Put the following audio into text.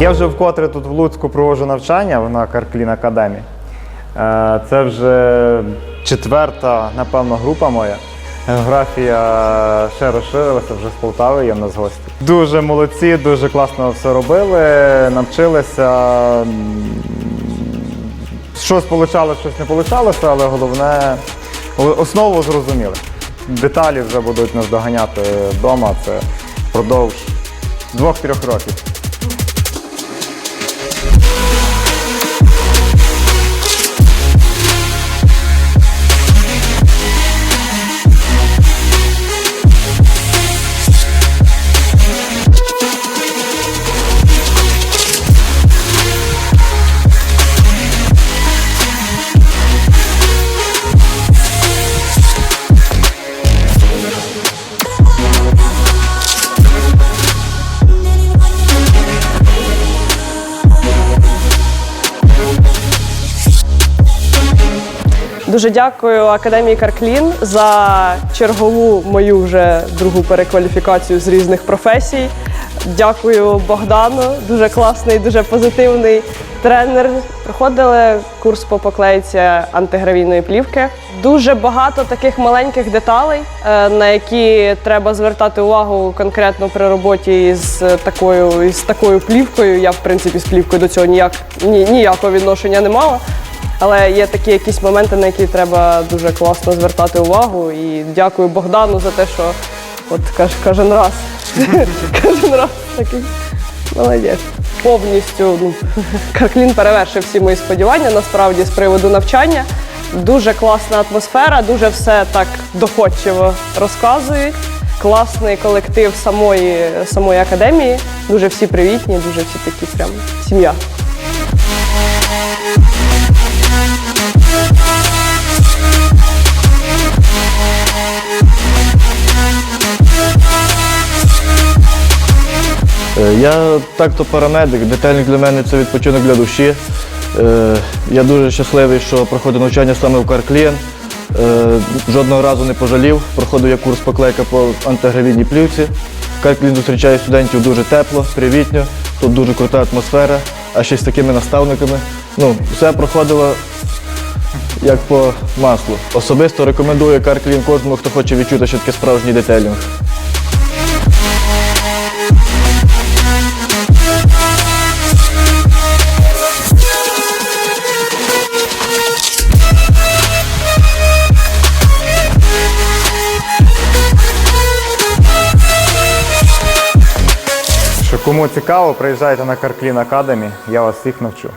Я вже вкотре тут в Луцьку проводжу навчання на Карклін Академі. Е, Це вже четверта, напевно, група моя. Географія ще розширилася вже з Полтави, є в нас гості. Дуже молодці, дуже класно все робили, навчилися. Щось получалося, щось не получалося, але головне основу зрозуміли. Деталі вже будуть нас доганяти вдома. Це впродовж двох-трьох років. Дуже дякую Академії Карклін за чергову мою вже другу перекваліфікацію з різних професій. Дякую Богдану, дуже класний, дуже позитивний тренер. Проходили курс по поклейці антигравійної плівки. Дуже багато таких маленьких деталей, е, на які треба звертати увагу конкретно при роботі з такою, із такою плівкою. Я, в принципі, з плівкою до цього ніяк, ні, ніякого відношення не мала. Але є такі якісь моменти, на які треба дуже класно звертати увагу. І дякую Богдану за те, що от каж, кожен раз, кожен раз такий молодець. Повністю ну, Карклін перевершив всі мої сподівання насправді з приводу навчання. Дуже класна атмосфера, дуже все так доходчиво розказують. Класний колектив самої, самої академії. Дуже всі привітні, дуже всі такі прям сім'я. Я так-то парамедик, детальник для мене це відпочинок для душі. Е, Я дуже щасливий, що проходив навчання саме в Карклін. Жодного разу не пожалів. Проходив я курс поклейка по антигравійній плівці. Карклін зустрічає студентів дуже тепло, привітньо. Тут дуже крута атмосфера, а ще з такими наставниками. Ну, все проходило як по маслу. Особисто рекомендую Карклін кожному, хто хоче відчути, що таке справжній детелінг. Кому цікаво, приїжджайте на Карклін Академі, я вас всіх навчу.